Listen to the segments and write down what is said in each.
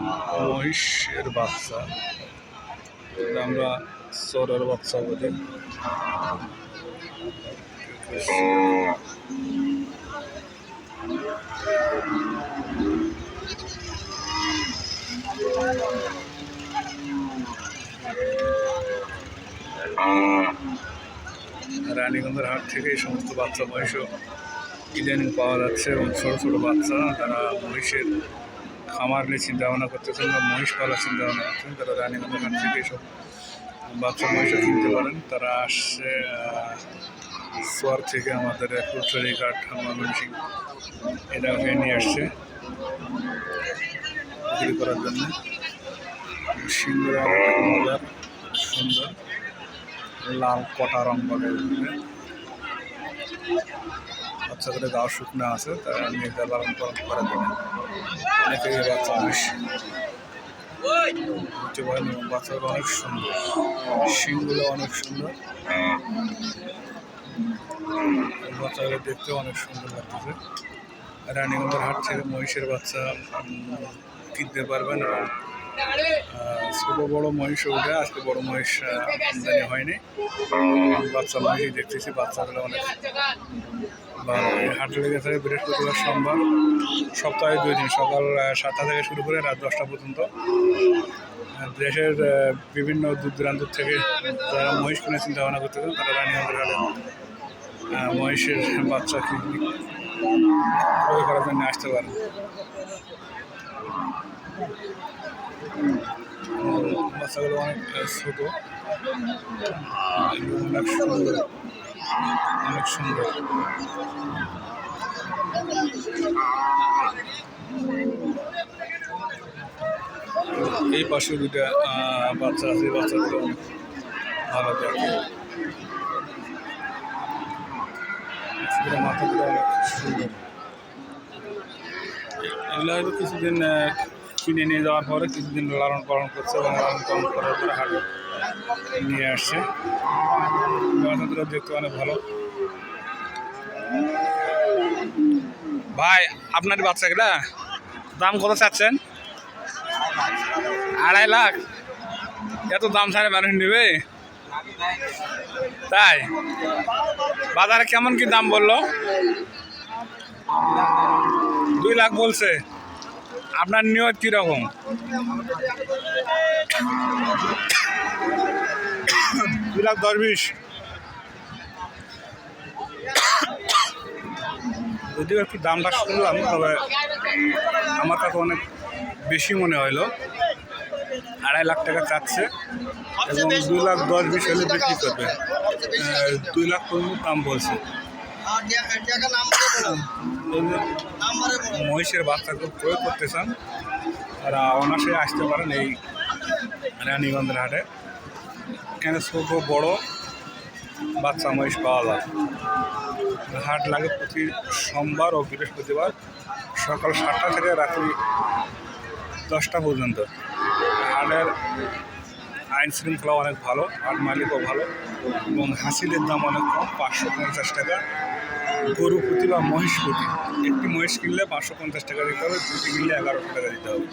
মহিষের বাচ্চা। আমরা সরের বাচ্চা বলি। রানীগঞ্জের হাট থেকে এই সমস্ত বাচ্চা মহিষও ইদানিং পাওয়া যাচ্ছে এবং ছোটো ছোটো বাচ্চা, তারা মহিষের খামার নিয়ে চিন্তা ভাবনা করতেছেন বা মহিষ পালার চিন্তা ভাবনা করতেছেন, তারা রানীগঞ্জের হাট থেকে এইসব বাচ্চা মহিষও কিনতে পারেন। তারা আসছে সোয়ার থেকে আমাদের ফুলচুরি ঘাট ময়মনসিং এটা ওখানে নিয়ে আসছে বিক্রি করার জন্য। মজার সুন্দর, লাল, কটা রং বলে বাচ্চাদের গাও শুকনো আছে তারা মেয়েদের লালন পালন করার জন্য অনেকেই বাচ্চা মানুষ বাচ্চাগুলো অনেক সুন্দর। শিংগুলো অনেক সুন্দর। বাচ্চাগুলো দেখতে অনেক সুন্দর লাগতেছে। রানীগঞ্জের হাট থেকে মহিষের বাচ্চা কিনতে পারবেন এবং ছোট বড় মহিষ উঠে, আজকে বড় মহিষ আমদানি হয়নি। বাচ্চা মহিষ দেখতেছি, বাচ্চাগুলো অনেক এই হাট লেগে থাকে বৃহস্পতিবার সোমবার, সপ্তাহে দুই দিন, সকাল সাতটা থেকে শুরু করে রাত দশটা পর্যন্ত। দেশের বিভিন্ন দূর দূরান্ত থেকে যারা মহিষ কিনে চিন্তা ভাবনা করতেছেন তারা রানীগঞ্জের হাটে মহিষের বাচ্চা ক্রয় করার জন্য আসতে পারেন বাচ্চাগুলো অনেক ছোট। অনেক সুন্দর। এই পাশে দুটা বাচ্চা আছে বাচ্চাগুলো ভালো বাচ্চাগুলো মাথাগুলো অনেক সুন্দর। এগুলো হয়তো কিছুদিন কিনে নিয়ে যাওয়ার পরে কিছুদিন লালন পালন করছে এবং লালন পালন করার পরে হাটে নিয়ে আসছে। বাচ্চাগুলো দেখতে অনেক ভালো। ভাই আপনার বাচ্চাগুলা দাম কত চাচ্ছেন? আড়াই লাখ? এত দাম ছাড়ে মানুষ নেবে? তাই? বাজারে কেমন কি দাম বলল? দুই লাখ বলছে। আপনার নিয়ত কীরকম? দুই লাখ দশ বিশ যদিও একটু দামটা শুনলাম তবে আমার কাছে অনেক বেশি মনে হলো আড়াই লাখ টাকা চাচ্ছে এবং দুই লাখ দশ বিশ হলে বিক্রি করবে। দুই লাখ পর্যন্ত দাম বলছে। মহিষের বাচ্চাকে প্রয়োগ করতে চান, তারা অনাসে আসতে পারেন এই রানীগঞ্জের হাটে। এখানে ছোট, বড় বাচ্চা মহিষ পাওয়া যায়। হাট লাগে প্রতি সোমবার ও বৃহস্পতিবার সকাল সাতটা থেকে রাত্রি দশটা পর্যন্ত। হাটের আইন শৃঙ্খলা অনেক ভালো, হাট মালিকও ভালো এবং হাসিলের দাম অনেক কম, পাঁচশো পঞ্চাশ টাকা। গরু প্রতি বা মহিষ প্রতি একটি মহিষ কিনলে পাঁচশো পঞ্চাশ টাকা দিতে হবে, দুটি কিনলে এগারোশো টাকা দিতে হবে।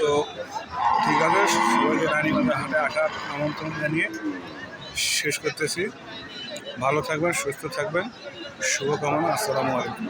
তো ঠিক আছে, সবাইকে রানীগঞ্জের হাটে আসার আমন্ত্রণ জানিয়ে শেষ করতেছি। ভালো থাকবেন, সুস্থ থাকবেন, শুভকামনা, আসসালামু আলাইকুম।